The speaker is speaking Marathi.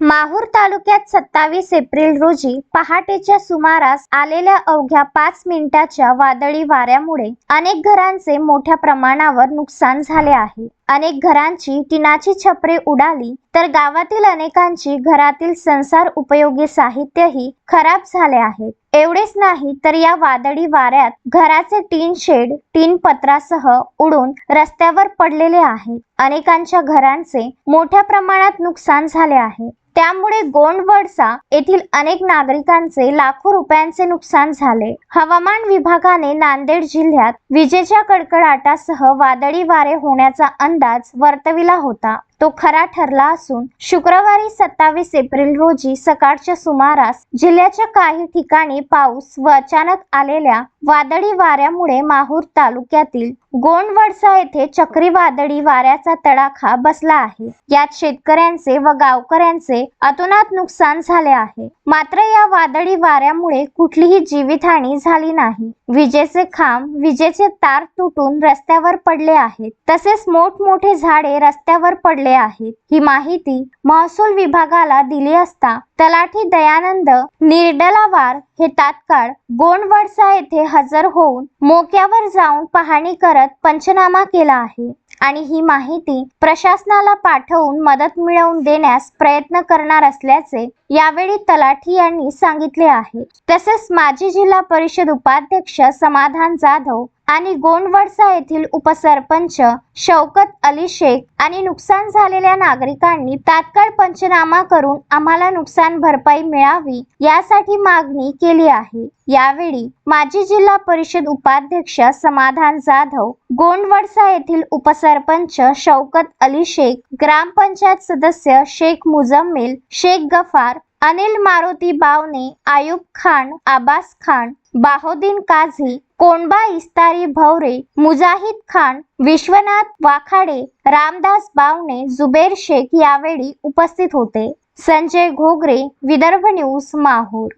माहूर तालुक्यात सत्तावीस एप्रिल रोजी पहाटेच्या सुमारास आलेल्या अवघ्या पाच मिनिटाच्या वादळी वाऱ्यामुळे अनेक घरांचे मोठ्या प्रमाणावर नुकसान झाले आहे. अनेक घरांची टिनाची छपरे उडाली तर गावातील अनेकांची घरातील संसार उपयोगी साहित्यही खराब झाले आहेत. एवढेच नाही तर या वादळी वाऱ्यात घराचे टीन शेड टीन पत्रासह उडून रस्त्यावर पडलेले आहेत अनेकांच्या घरांचे मोठ्या प्रमाणात नुकसान झाले आहे. त्यामुळे गोंडवडसा येथील अनेक नागरिकांचे लाखो रुपयांचे नुकसान झाले. हवामान विभागाने नांदेड जिल्ह्यात विजेच्या कडकडाटासह वादळी वारे होण्याचा अंदाज वर्तविला होता. तो खरा ठरला असून शुक्रवारी सत्तावीस एप्रिल रोजी सकाळच्या सुमारास जिल्ह्याच्या काही ठिकाणी पाऊस व अचानक आलेल्या वादळी वाऱ्यामुळे माहूर तालुक्यातील गोंडवडसा येथे चक्रीवादळी वाऱ्याचा तडाखा बसला आहे. यात शेतकऱ्यांचे व गावकऱ्यांचे अतोनात नुकसान झाले आहे. मात्र या वादळी वाऱ्यामुळे कुठलीही जीवितहानी झाली नाही. विजेचे खांब विजेचे तार तुटून रस्त्यावर पडले आहेत. तसेच मोठमोठे झाडे रस्त्यावर पडले आहेत. ही माहिती महसूल विभागाला दिली असता तलाठी दयानंद निर्डलावार हे तात्काळ गोंडवडसा येथे हजर होऊन मोक्यावर जाऊन पाहणी करत पंचनामा केला आहे आणि ही माहिती प्रशासनाला पाठवून मदत मिळवून देण्यास प्रयत्न करणार असल्याचे यावेळी तलाठी यांनी सांगितले आहे. तसेच माजी जिल्हा परिषद उपाध्यक्ष समाधान जाधव आणि गोंडवडसा येथील उपसरपंच शौकत अली शेख आणि नुकसान झालेल्या नागरिकांनी तात्काळ पंचनामा करून आम्हाला नुकसान भरपाई मिळावी यासाठी मागणी केली आहे. यावेळी माजी जिल्हा परिषद उपाध्यक्ष समाधान जाधव गोंडवडसा येथील उपसरपंच शौकत अली शेख ग्रामपंचायत सदस्य शेख मुजम्मिल शेख गफार अनिल मारुती बावने आयुब खान आबास खान बाहोदीन काझी कोंडबा इस्तारी भवरे मुजाहिद खान विश्वनाथ वाखाडे रामदास बावने जुबेर शेख यावेळी उपस्थित होते. संजय घोगरे विदर्भ न्यूज माहूर.